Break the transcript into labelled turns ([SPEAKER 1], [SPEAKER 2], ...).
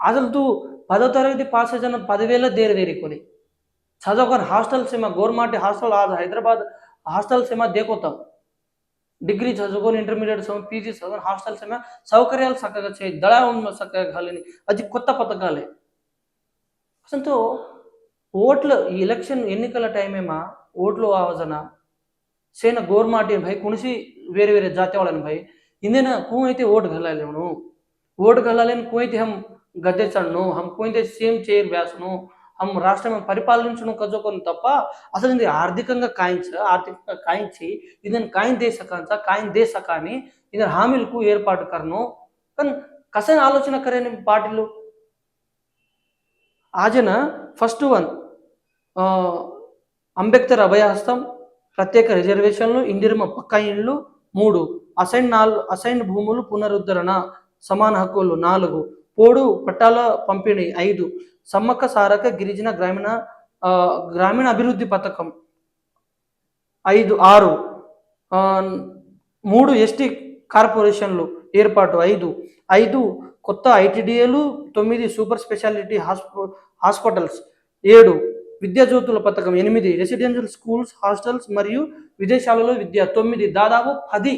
[SPEAKER 1] అసలు తూ పదో తరగతి పాస్ అయిన పదివేల దేరు దేరికొని చదువుకొని హాస్టల్ సీమ గవర్నమెంట్ హాస్టల్ హైదరాబాద్ హాస్టల్ సీమ దేకొత్తాం. డిగ్రీ చదువుకొని ఇంటర్మీడియట్ సమ పీజీ చదువుకొని హాస్టల్ సమ సౌకర్యాలు చక్కగా చేయి దళా చక్కగా కాలని అది కొత్త పథకాలే. అసలు ఓట్లు ఎలక్షన్ ఎన్నికల టైం ఏమా ఓట్లు ఆవజన సేన గోర్మాటి భయ కుణిసి వేరే వేరే జాతి వాళ్ళని భయ ఇందేనా కూ అయితే ఓటు కలాలేమును ఓటు కలాలని కూ అయితే హం గద్దె ಸಣ್ಣು హమ్ ಕುಯ್ದೆ సీఎం ಚೇರ್ ಬ್ಯಾಸನು హమ్ రాష్ట్రం పరిపాలించడం కజోకొని తప్ప అసలు ఇది ఆర్థికంగా కాయించ ఆర్థికంగా కాయించి ఇదని కాయిన్ దేశకాంచ కాయిన్ దేశ కానీ ఇది హామీలకు ఏర్పాటు కరను. కానీ కసైన ఆలోచన కరేని పార్టీలు ఆజన ఫస్ట్ వన్ అంబేద్కర్ అభయహస్తం ప్రత్యేక రిజర్వేషన్లు ఇండిరిమ పక్క ఇండ్లు మూడు అసైన్ నాలుగు అసైన్ భూములు పునరుద్ధరణ సమాన హక్కులు. నాలుగు పోడు పట్టాల పంపిణీ. ఐదు. సమ్మక్క సారక గిరిజన గ్రామీణ గ్రామీణ అభివృద్ధి పథకం. ఐదు. ఆరు. మూడు ఎస్టీ కార్పొరేషన్లు ఏర్పాటు. ఐదు. ఐదు కొత్త ఐటీడీఏలు తొమ్మిది సూపర్ స్పెషాలిటీ హాస్ప హాస్పిటల్స్. ఏడు విద్యాజ్యోతుల పథకం. ఎనిమిది రెసిడెన్షియల్ స్కూల్స్ హాస్టల్స్ మరియు విదేశాలలో విద్య. తొమ్మిది దాదాపు పది